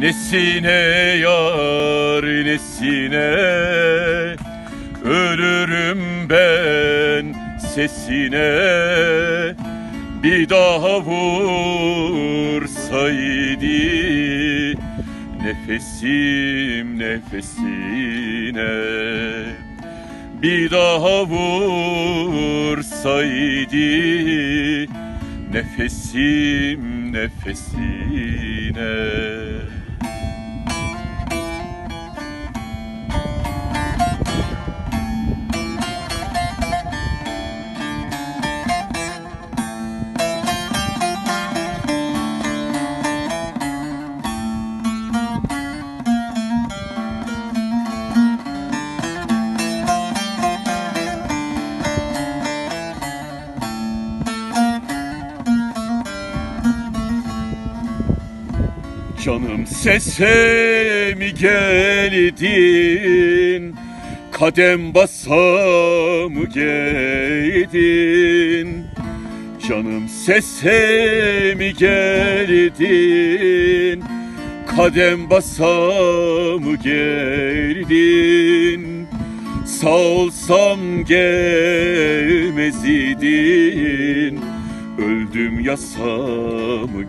Nesine yar nesine? Ölürüm ben sesine. Bir daha vursaydı Nefesim nefesine. Bir daha vursaydı Nefesim nefesine Canım sese mi geldin? Kadem basa mı geldin? Canım sese mi geldin? Kadem basa mı geldin? Sağ olsam gelmez idin. Öldüm yasa mı